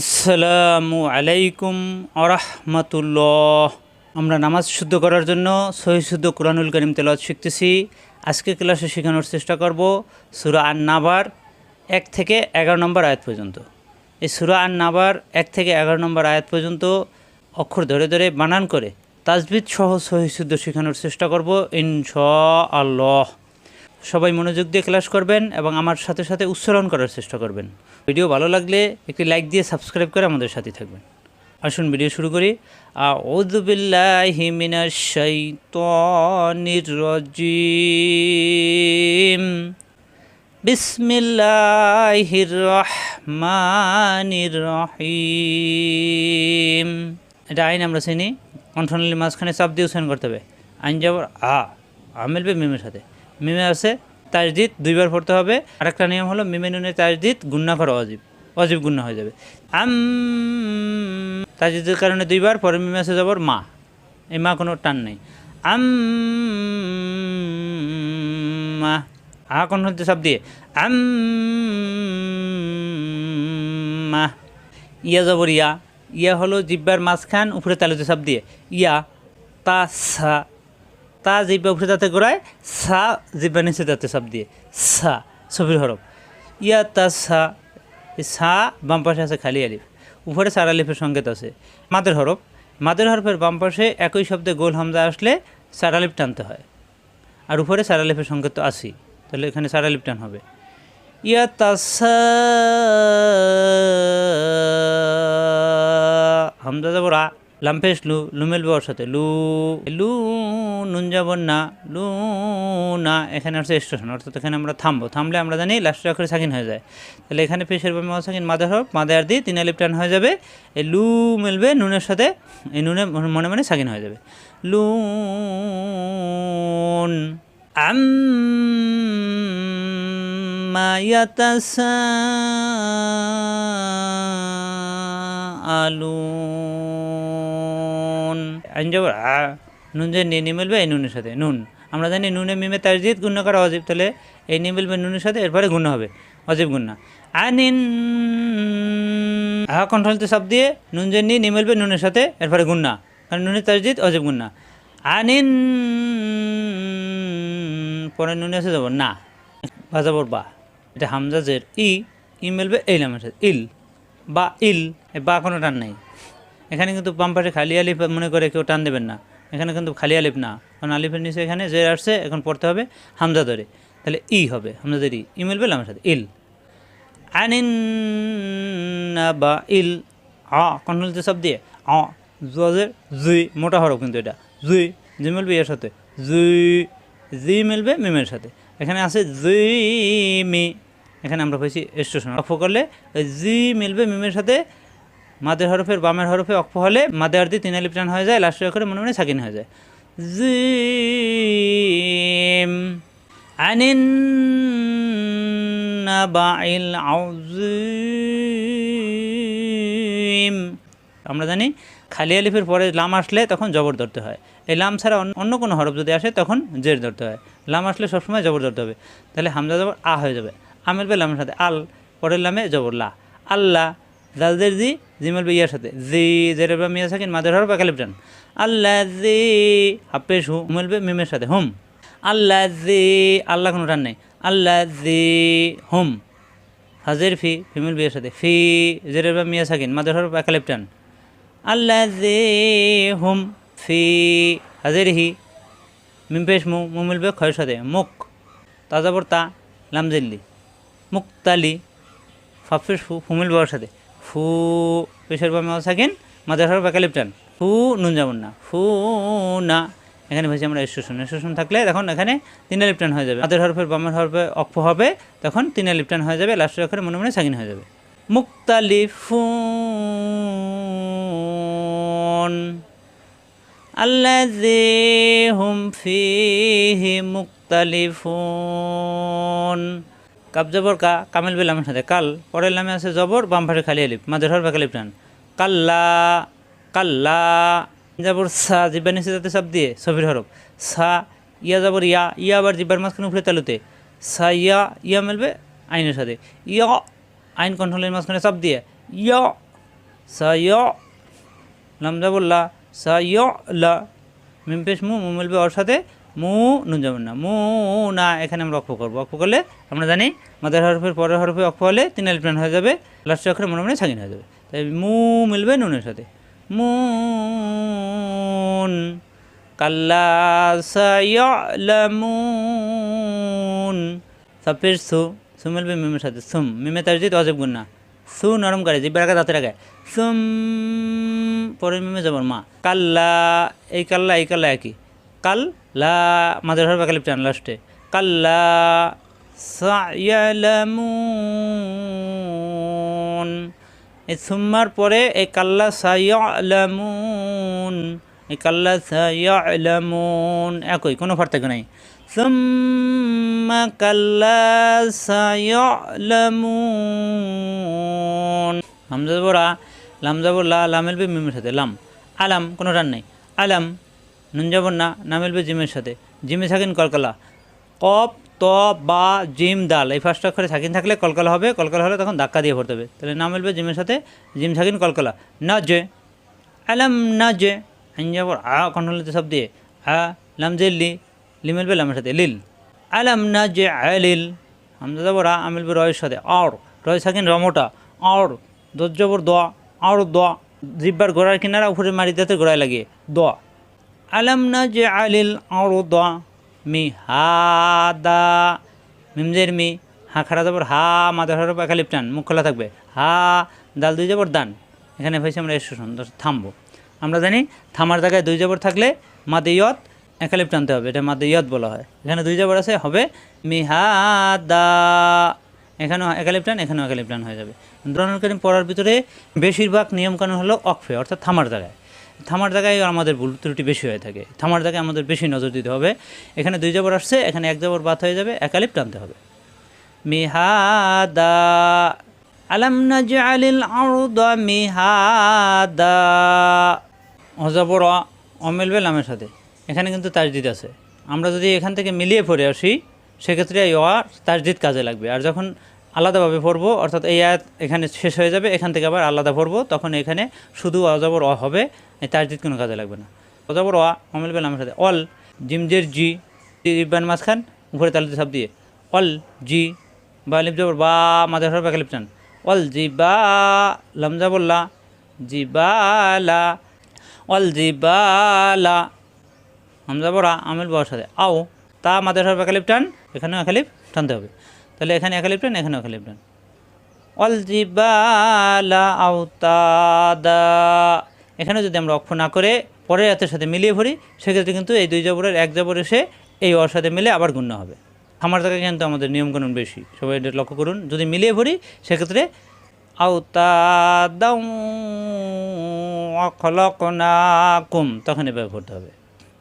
আসসালামু আলাইকুম আরহামতুল্লাহ। আমরা নামাজ শুদ্ধ করার জন্য সহি শুদ্ধ কোরআনুল করিম তেলাওয়াত শিখতেছি। আজকে ক্লাসে শেখানোর চেষ্টা করব সুরা আন নাবার এক থেকে এগারো নম্বর আয়াত পর্যন্ত। এই সুরা আন নাবার এক থেকে এগারো নম্বর আয়াত পর্যন্ত অক্ষর ধরে ধরে বানান করে তাজবিদ সহ সহি শুদ্ধ শেখানোর চেষ্টা করব ইনশা আল্লাহ সবাই মনোযোগ দিয়ে ক্লাস করবেন এবং আমার সাথে সাথে উচ্চারণ করার চেষ্টা করবেন। ভিডিও ভালো লাগলে একটি লাইক দিয়ে সাবস্ক্রাইব করে আমাদের সাথে থাকবেন। আসুন ভিডিও শুরু করি। এটা আইন আমরা চিনি। কণ্ঠনালী মাঝখানে চাপ দিয়ে উচ্চারণ করতে হবে। আইন যাবার আ আ, মিলবে মিমের সাথে। মিমে আছে তাজদিদ, দুইবার পড়তে হবে। আরেকটা নিয়ম হলো, মিমে নুনে তাজদিদ, গুন্না করা অজীব। অজীব গুন্না হয়ে যাবে। আম, তাজদিদের কারণে দুইবার, পরে মিমে আছে যাবার মা। এই মা কোনো টান নেই। আম, মা। আ কোন হতে সব দিয়ে? আম, মা। ইয়া জবর ইয়া। ইয়া হলো জিব্বার মাঝখান, উপরে তালুতে সব দিয়ে। ইয়া, তা, সা। তা উপরে তাতে গোড়ায় সা জিব্বা নিচে তাতে সব দিয়ে। সা ছবির হরফ। ইয়া, তা, সা সা বাম পাশে আছে খালি আলিফ। উপরে সার আলিফের সংকেত আছে। মাদের হরফ। মাদের হরফের বাম পাশে একই শব্দে গোল হামজা আসলে সার আলিফ টানতে হয়। আর উপরে সার আলিফের সংকেত তো আসি তাহলে এখানে সার আলিফ টান হবে। ইয়া তাসা হামজা যাবর আ লাম্পেশ, লু লুমেল বাবার সাথে লু লু নুন যাবর না লু, না, এখানে আসছে স্টেশন। অর্থাৎ এখানে আমরা থামবো। থামলে আমরা জানি লাস্টের অক্ষরে সাকিন হয়ে যায়। তাহলে এখানে পেশের বামে সাকিন, মাদার হব মাদার দিয়ে তিন আলিপ টান হয়ে যাবে। এই লু মিলবে নুনের সাথে। এই নুনে মনে মনে সাকিন হয়ে যাবে। লুন আম্মা ইয়াতাসাআলুন। আইন যাবার আ নুন যে নে নি মিলবে এই নুনের সাথে, নুন। আমরা জানি নুনে মিমে তারজিদ গুণ্য করা অজীব, তাহলে এই নি মিলবে নুনের সাথে, এরপরে গুণ্য হবে, অজীব গুণ্য। আনিন, আহা, কণ্ঠলতে সব দিয়ে নুন যে নি নি মিলবে নুনের সাথে, এরপরে গুণ্য, কারণ নুনের তারজিদ অজীব গুণ্য। আনিন, পরে নুনে এসে যাব, না বাজাবর বা এটা হামজাজের ই ই মিলবে এই নামের সাথে, ইল, বা ইল বা কোনো টান নেই। এখানে কিন্তু বাম পাশে খালি আলিফ মনে করে কেউ টান দেবেন না। এখানে কিন্তু খালি আলিফ না। কারণ আলিফের নিচে এখানে যে আসছে, এখন পড়তে হবে হামজা ধরে। তাহলে ই হবে হামজাদের ই। ই মিলবে লামের সাথে, ইল। আনিন বা ইল, আ কন্ট্রোলতে সব দিয়ে, আ জুই, মোটা হরফ কিন্তু এটা। জুই জি মিলবে এর সাথে। জুই, জি মিলবে মিমের সাথে। এখানে আছে জি, মি। এখানে আমরা পেয়েছি স্টেশন অক্ষ করলে জি মিলবে মিমের সাথে মাদের হরফের বামের হরফে অক্ষ হলে মাদের আর্দি তিন আলিপ টান হয়ে যায়, লাস্টের অক্ষরে মনে মনে সাকিন হয়ে যায়। জিম আনিন নাবাইল আমরা জানি খালি আলিফের পরে লাম আসলে তখন জবর ধরতে হয়। এই লাম ছাড়া অন্য- কোনো হরফ যদি আসে তখন জের ধরতে হয়। লাম আসলে সবসময় জবর ধরতে হবে। তাহলে হামজা জবর আ হয়ে যাবে। আমের লামের সাথে আল, পরের লামে জবর লা। আল্লাহ জালদের জি জিমেল বে ইয়ার সাথে। জি, জেরের বা মিয়া থাকেন মাদের হরফ একালিপ টান আল্লাহ জি হাফেশ হু বে মিমের সাথে, হুম। আল্লাহ জি আল্লাহ কোনো টান নেই। আল্লাহ জি হুম। হাজের ফি, ফিমেল বিয়ের সাথে। ফি, জেরের বা মিয়া সাকিন, মাদের হরফ একালিপ টান আল্লাজি হুম। ফি, হাজের হি মিমপেশ মু মু মিলবে ক্ষয়ের সাথে। মুখ তাজাবর তা লামজিল্লি। মুক্তালি ফাফেশ ফু ফুমিল বাবার সাথে। ফু, পেশের বা থাকেন মাদার হরফ একালিপ টান ফু নুন যাবন না ফু, না। এখানে ভেসে আমরা স্টেশন স্টেশন থাকলে তখন এখানে তিনে লিপটান হয়ে যাবে। মাদের হরফের বামের হরফে অক্ষ হবে, তখন তিনে লিপটান হয়ে যাবে। লাস্টের অক্ষরে মনে মনে সাকিন হয়ে যাবে। মুক্তালিফুন আল্লাযী হুম ফীহি মুক্তালিফুন। কাপ জবর কা, কামেল বেলামের সাথে। কাল পরের নামে আছে জবর, বাম খালি আলিফ মাদের হর বাকালিফ টান কাল্লা কাল্লা, যাবর সা জিব্বা নিচে যাতে সব দিয়ে সবির হরফ। সা, ইয়া যাবর ইয়া ইয়া আবার জিব্বার মাঝখানে উপরে তালুতে। সা, ইয়া ইয়া মেলবে আইনের সাথে। ইয়া, আইন কন্ট্রোলের মাঝখানে সব দিয়ে। ইয়া লাম যাবল্লা সায় লা। মিম পেশ মু মু মিলবে ওর সাথে। মু, নুন যাবেন না। মু, না, এখানে আমরা অক্ষ করব। অক্ষ করলে আমরা জানি মাদার হরফের পরের হরফে অক্ষ হলে তিন টান হয়ে যাবে লাস্টের অক্ষরে মনে মনে ছাগিন হয়ে যাবে। তাই মু মিলবে নুনের সাথে। মুন কাল্লা সাপের সু সু মিলবে মিমের সাথে। সুম, মিমে তার জিত অজব গুন্না সু নরম করে, জিব্বার আগে দাঁতের আগে সুম, পরে মিমে যাবার মা। কাল্লা, এই কাল্লা এই কাল্লা একই। কাল লা মাঝের হরফ একালিপ টান লাস্টে কাল্লা এই সুম্মার পরে এই কাল্লা সায়ালামুন। এই কাল্লা সায়ালামুন। একই, কোনো পার্থক্য নাই। সুম্মা কাল্লা সায়ালামুন। হামজা বরা লাম যাবর লা লাম মিলবে মিমের সাথে লাম। আলাম, কোনো রান নাই। আলাম নুন যাবর না না মিলবে জিমের সাথে। জিমে থাকেন কলকালা। কপ ত, বা, জিম দাল এই ফার্স্ট অক্ষরে সাকিন থাকলে কলকালা হবে, কলকালা হলে তখন ধাক্কা দিয়ে ভরতে হবে। তাহলে না মিলবে জিমের সাথে, জিম সাকিন কলকালা। না জে আলাম না জে আইন যাবর আ কন্ট্রোলতে সব দিয়ে, আ, লাম জে, লি লি মিলবে লামের সাথে, লিল। আলাম না জে আলিল হামজা যাবর আ, মিলবে রয়ের সাথে আর রয় সাকিন রমোটা আর দোজ যাবর দোয়া আর দোয়া জিব্বার গোড়ার কিনারা উপরে মারি দিতে গোড়ায় লাগিয়ে দোয়া আলাম না যে আলিল মি হাদা। মিমজের মি, হা খাড়া যাবর হা মাদার হরফ একালিপ টান মুখ খোলা থাকবে। হা, দাল দুই যাবর দান। এখানে হয়েছে আমরা এসো সুন্দর থামবো। আমরা জানি থামার জায়গায় দুই যাবর থাকলে মাদে ইয়ত একালিপ টানতে হবে, এটা মাদে ইয়ত বলা হয়। এখানে দুই যাবর আছে, হবে মিহাদা এখানেও একালিপ টান এখানেও একালিপ টান হয়ে যাবে। দোরানুল করিম পড়ার ভিতরে বেশিরভাগ নিয়মকানুন হলো অকফে অর্থাৎ থামার জায়গায়। থামার জায়গায় আমাদের ভুল ত্রুটি বেশি হয়ে থাকে। থামার জায়গায় আমাদের বেশি নজর দিতে হবে। এখানে দুই জবর আসছে, এখানে এক জবর বাদ হয়ে যাবে একালিপ টানতে হবে। মিহাদা, আলাম নাজআলিল আরদা মিহাদা। লামের সাথে। এখানে কিন্তু তাজদিদ আছে। আমরা যদি এখান থেকে মিলিয়ে পড়ে আসি, সেক্ষেত্রে এই অ তাজদিদ কাজে লাগবে। আর যখন আলাদাভাবে পড়ব, অর্থাৎ এই আয়াত এখানে শেষ হয়ে যাবে, এখান থেকে আবার আলাদা পড়ব, তখন এখানে শুধু অজবর অ হবে তাজদিদ কোনো কাজে লাগবে না। অজবর অ অমিলবে লামের সাথে, অল জিমজের জি ইবান মাঝখান, উপরে তালিতে সব দিয়ে, অল, জি, বা লিপ জবর, বা মাদের হরফ একালিপ টান অল, জি, বা লামজা বললা জিবালা অল জিবালা হামজা বড়া আমিল বড়ার সাথে, আও, তা মাদের হরফ একালিপ টান, এখানেও একালিপ টানতে হবে। তাহলে এখানে একালিপ টান এখানে একালিপ টান অল জিবালা আওতাদা। এখানে যদি আমরা অক্ষ না করে পরের হাতের সাথে মিলিয়ে ভরি সেক্ষেত্রে কিন্তু এই দুই জবরের, এক জবর এসে এই অর সাথে মিলে আবার গুণ্য হবে। আমার জায়গায় কিন্তু আমাদের নিয়মকানুন বেশি, সবাই এটা লক্ষ্য করুন। যদি মিলিয়ে ভরি সেক্ষেত্রে আওতাদাউ খলকনাকুম তখন এভাবে পড়তে হবে।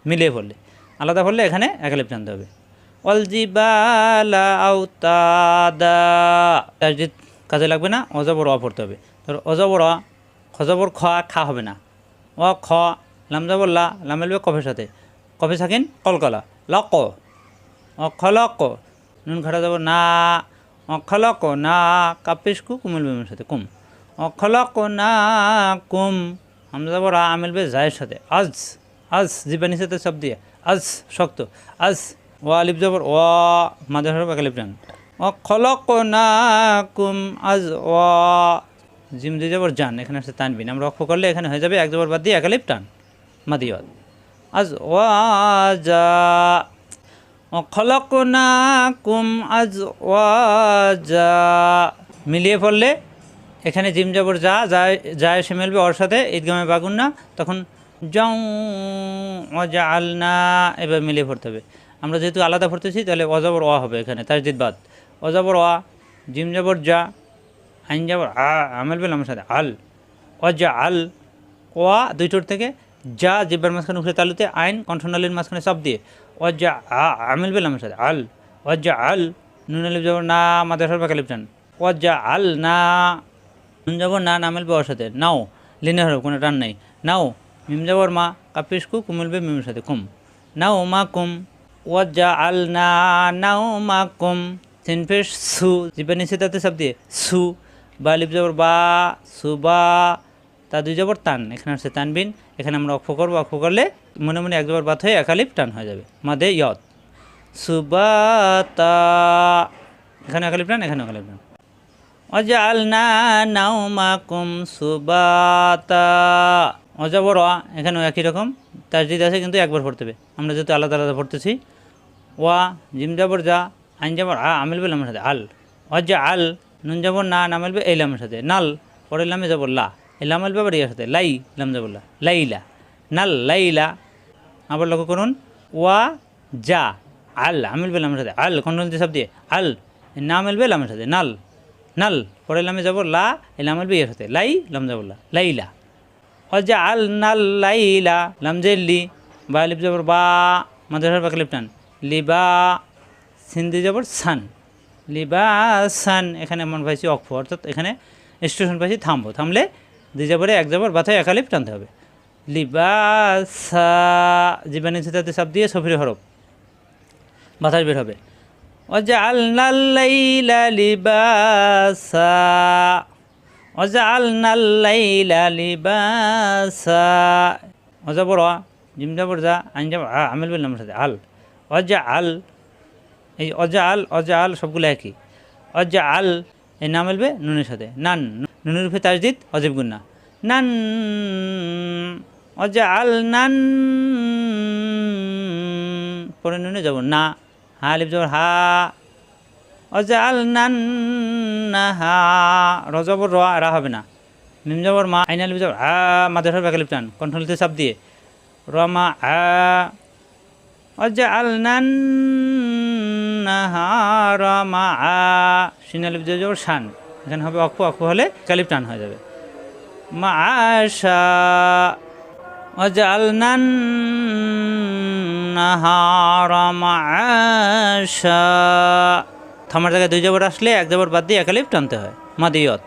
মিলিয়ে পড়লে, আলাদা পড়লে এখানে একালিপ টানতে হবে। কাজে লাগবে না, অজবর অ পড়তে হবে। ধর অজবর খজবর খ খা হবে না। অ, খ লামজাবর লা লামেলবে কফের সাথে। কফে থাকেন কলকলা, লক। অখলক নুন খাটা যাব না। অখলক না। কাপিসকু কুমিল বেমের সাথে, কুম। অখলক না, কুম। আমরা যাব রা আমিলবে জায়ের সাথে। আজ আজ জীবানির সাথে সব দিয়ে। আজ, শক্ত। আজ ও আলিপ জবর ও মাদের হরফ একালিপ টান অখলক না কুম আজ ও জিম দিয়ে যাবর জান, এখানে আসছে তানবিন। আমরা অক্ষ করলে এখানে হয়ে যাবে এক জবর বাদ দিয়ে একালিপ টান, মাদি মাদিয়ত আজ ওয়াজা খলকনাকুম আজ ওয়াজা মিলিয়ে পড়লে এখানে জিম যাবর যা যা এসে মিলবে ওর সাথে, ঈদগামে বাগুন না তখন জং অজা আলনা এবার মিলিয়ে পড়তে হবে। আমরা যেহেতু আলাদা পড়তেছি তাহলে অজাবর অ হবে এখানে, তাজদিদ বাদ। অজাবর অ, জিম যাবর যা, আইন যাবর আ, আমেল বেল আমার সাথে, আল। অজা আল ওয়া দুইটোর থেকে, যা, জিব্বার মাঝখানে উঠে তালুতে, আইন, কণ্ঠনালীর মাঝখানে সব দিয়ে। অজা আ, আমিল বেল আমার সাথে, আল। অজা আল, নুন আলিফ যাবর না, মাদার সরবা কালিফ টান অজা আল, না, নুন যাবর না নামিল ওর সাথে। নাও লিনে হরব কোনো টান নাই। নাও, মিম যাবর মা কাপিসকু কুমিলবে মিমের সাথে, কুম। নাও, মা, কুম। ওয়াজা আল না নাও মা কুম সিনফেস সু, জিব্বা নিচে তাতে সব দিয়ে সু, বা লিপ যাবর বা সুবা তা দুই জবর তান, এখানে হচ্ছে তানবিন, এখানে আমরা অক্ষ করব, অক্ষ করলে মনে মনে এক জবর বাত হয়ে একালিপ টান হয়ে যাবে, মাদে ইয়ত সুবাতা এখানে একালিপ টান, এখানে একালিপ টান। অজালনা নাউমাকুম সুবাতা অজাবর অ এখানেও একই রকম। তাজদিদ আছে কিন্তু একবার পড়তে হবে। আমরা যেহেতু আলাদা আলাদা পড়তেছি। ওয়া, জিম যাবর যা, আইন যাবর আ, আমিল বেল আমার সাথে, আল। অজা আল, নুন যাবর না নামেল বে এই লামের সাথে, নাল। পরে লামে যাবর লা। এই লামেল ব্যাপার ইয়ার সাথে, লাই, লাম যাবর লা, লাইলা। নাল, লাইলা। আবার লক্ষ্য করুন। ওয়া, যা, আল, আমিল বেল আমার সাথে, আল কোন সব দিয়ে, আল। নামেল বেল আমার সাথে, নাল। নাল পরে লামে যাব লা, এই লামেল বে ইয়ার সাথে, লাই, লাম যাবর লা, লাইলা। হজা আল নাল্লাইলা লি বা লিপ জবর বা মাদ্রাসার বাকলিপ টান লিবা সিন্দি জবর সান লিবা সান এখানে এমন পাইছি অক্ফ অর্থাৎ এখানে স্টেশন পাইছি থামবো। থামলে দুই জবরে এক জবর বাথায় একা একালিপ টানতে হবে। লিবা সা জীবাণী সিদ্ধাতে সাপ দিয়ে সফির হরফ বাতাস বের হবে। অজা লিবা সা অজা অজাবর জিম জাবর যা আইন যাব আমেল বিল নামের সাথে আল অজা আল এই অজা আল অজা আল সবগুলো একই। অজা আল এই নাম এলবে নুনের সাথে। নান, নুনের রূপে তাজদিদ, অজীব গুন্না নান অজা আল নান। পরে নুনে যাব না। হা, আলিফ যাব হা। অজাল রজবর র এরা হবে না। নিমজবর মা আইনাল বিজবর আ মাদের হবে একালিপ টান কণ্ঠলিতে চাপ দিয়ে। রমা আ অজালনাহা মা আ সিনালিপ জবর শান। এখানে হবে অক্ষ অক্ষ হলে কালিপ টান হয়ে যাবে। মা, আশা। অজালনাহা মা, আশা। থামার জায়গায় দুই জবর আসলে, এক জবর বাদ দিয়ে একালিফ টানতে হয়। মাদিয়ত।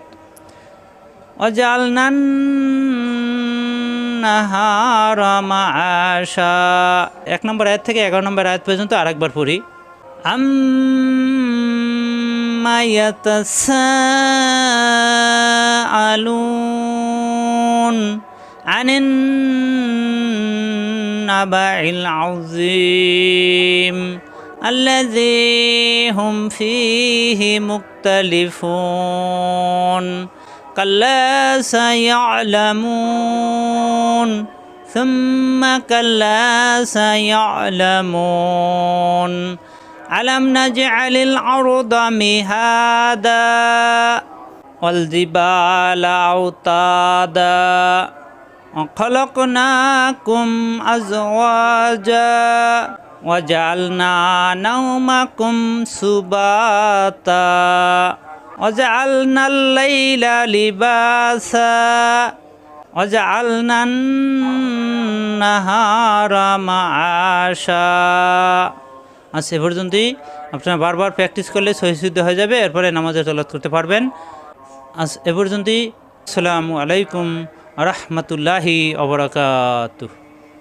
অজাল নান এক নম্বর আয়াত থেকে এগারো নম্বর আয়াত পর্যন্ত আরেকবার পড়ি। আম আলুন আনেন নাবাইল আউজিম الذي هم فيه مختلفون كلا سيعلمون ثم كلا سيعلمون. ألم نجعل الأرض مهادا والجبال أوتادا وخلقناكم أزواجا وجعلنا نومكم سباتا وجعلنا الليل لباسا وجعلنا النهار معاشا আজ এ পর্যন্তই আপনারা বারবার প্র্যাকটিস করলে সহিশুদ্ধ হয়ে যাবে এরপরে নামাজের তলাত করতে পারবেন আজ এ পর্যন্তই আসসালামু আলাইকুম রহমতুল্লাহি অবরাকাতুহ